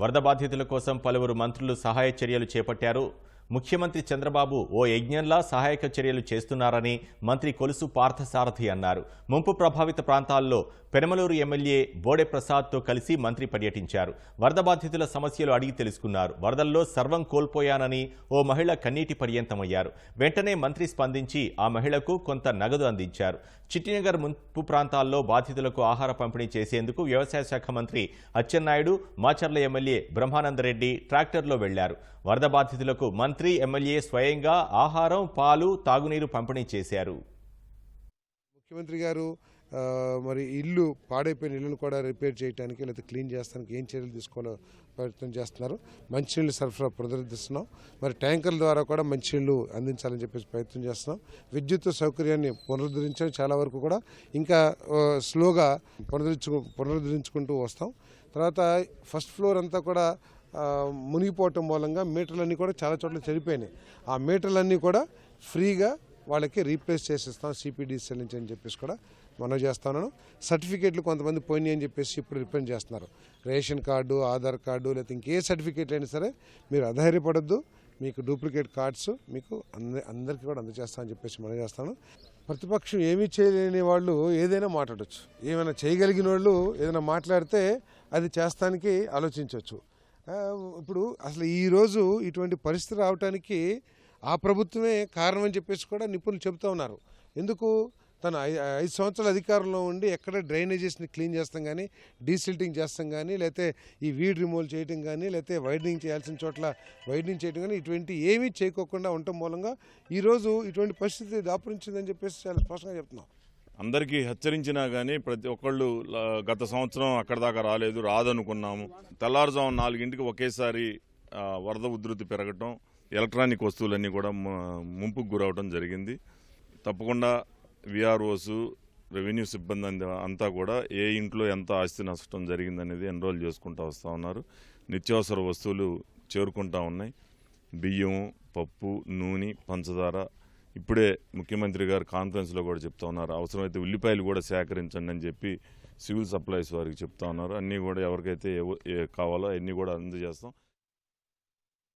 వరద బాధితుల కోసం పలువురు మంత్రులు సహాయ చర్యలు చేపట్టారు. ముఖ్యమంత్రి చంద్రబాబు ఓ యజ్ఞంలా సహాయక చర్యలు చేస్తున్నారని మంత్రి కొలుసు పార్థసారథి అన్నారు. ముంపు ప్రభావిత ప్రాంతాల్లో పెనమలూరు ఎమ్మెల్యే బోడె ప్రసాద్తో కలిసి మంత్రి పర్యటించారు. వరద బాధితుల సమస్యలు అడిగి తెలుసుకున్నారు. వరదల్లో సర్వం కోల్పోయానని ఓ మహిళ కన్నీటి పర్యంతమయ్యారు. వెంటనే మంత్రి స్పందించి ఆ మహిళకు కొంత నగదు అందించారు. చిట్టినగర్ ముంపు ప్రాంతాల్లో బాధితులకు ఆహార పంపిణీ చేసేందుకు వ్యవసాయ శాఖ మంత్రి అచ్చెన్నాయుడు మాచర్ల ఎమ్మెల్యే బ్రహ్మానందరెడ్డి ట్రాక్టర్లో వెళ్ళారు. వరద బాధితులకు మంత్రి ఎమ్మెల్యే స్వయంగా ఆహారం పాలు తాగునీరు పంపిణీ చేశారు. ముఖ్యమంత్రి గారు మరి ఇల్లు పాడైపోయిన ఇల్లును కూడా రిపేర్ చేయడానికి లేకపోతే క్లీన్ చేస్తానికి ఏం చర్యలు తీసుకోవాలో ప్రయత్నం చేస్తున్నారు. మంచినీళ్ళు సరఫరా పునరుద్ధరిస్తున్నాం. మరి ట్యాంకర్ల ద్వారా కూడా మంచినీళ్ళు అందించాలని చెప్పేసి ప్రయత్నం చేస్తున్నాం. విద్యుత్ సౌకర్యాన్ని పునరుద్ధరించడం చాలా వరకు కూడా ఇంకా స్లోగా పునరుద్ధరించు పునరుద్ధరించుకుంటూ వస్తాం. తర్వాత ఫస్ట్ ఫ్లోర్ అంతా కూడా మునిగిపోవటం మూలంగా మీటర్లన్నీ కూడా చాలా చోట్ల చెడిపోయినాయి. ఆ మీటర్లన్నీ కూడా ఫ్రీగా వాళ్ళకి రీప్లేస్ చేసిస్తాం సిపిడిసిఎల్ నుంచి అని చెప్పేసి కూడా మనం చేస్తున్నాను సర్టిఫికేట్లు కొంతమంది పోయినాయి అని చెప్పేసి ఇప్పుడు రిప్లైన్ చేస్తున్నారు. రేషన్ కార్డు ఆధార్ కార్డు లేకపోతే ఇంకే సర్టిఫికేట్ అయినా సరే మీరు అధైర్యపడద్దు. మీకు డూప్లికేట్ కార్డ్స్ మీకు అంద అందరికీ కూడా అందజేస్తామని చెప్పేసి మనం చేస్తాను. ప్రతిపక్షం ఏమీ చేయలేని వాళ్ళు ఏదైనా మాట్లాడచ్చు. ఏమైనా చేయగలిగిన వాళ్ళు ఏదైనా మాట్లాడితే అది చేస్తానికి ఆలోచించవచ్చు ఇప్పుడు అసలు ఈరోజు ఇటువంటి పరిస్థితి రావడానికి ఆ ప్రభుత్వమే కారణం అని చెప్పేసి కూడా నిపుణులు చెబుతూ ఉన్నారు. ఎందుకు? తను ఐ- ఐదు సంవత్సరాల అధికారంలో ఉండి ఎక్కడ డ్రైనేజెస్ని క్లీన్ చేస్తాం కానీ డీసిల్టింగ్ చేస్తాం కానీ లేకపోతే ఈ వీడ్ రిమూవల్ చేయడం కానీ లేకపోతే వైడనింగ్ చేయాల్సిన చోట్ల వైడనింగ్ చేయడం కానీ ఇటువంటి ఏమీ చేయకోకుండా ఉండటం మూలంగా ఈరోజు ఇటువంటి పరిస్థితి దాపురించిందని చెప్పేసి చాలా స్పష్టంగా చెప్తున్నాం. అందరికీ హెచ్చరించినా కానీ ప్రతి ఒక్కళ్ళు గత సంవత్సరం అక్కడ దాకా రాలేదు రాదనుకున్నాము. తెల్లారుజాము నాలుగింటికి ఒకేసారి వరద ఉధృతి పెరగటం ఎలక్ట్రానిక్ వస్తువులన్నీ కూడా ముంపుకు గురవటం జరిగింది. తప్పకుండా విఆర్ఓస్ రెవెన్యూ సిబ్బంది అంతా కూడా ఏ ఇంట్లో ఎంత ఆస్తి నష్టం జరిగిందనేది ఎన్రోల్ చేసుకుంటూ వస్తూ ఉన్నారు. నిత్యావసర వస్తువులు చేరుకుంటా ఉన్నాయి. బియ్యం పప్పు నూనె పంచదార ఇప్పుడే ముఖ్యమంత్రి గారు కాన్ఫరెన్స్లో కూడా చెప్తా ఉన్నారు. అవసరమైతే ఉల్లిపాయలు కూడా సేకరించండి అని చెప్పి సివిల్ సప్లైస్ వారికి చెప్తా ఉన్నారు. అన్నీ కూడా ఎవరికైతే ఏ కావాలో అన్నీ కూడా అందజేస్తాం.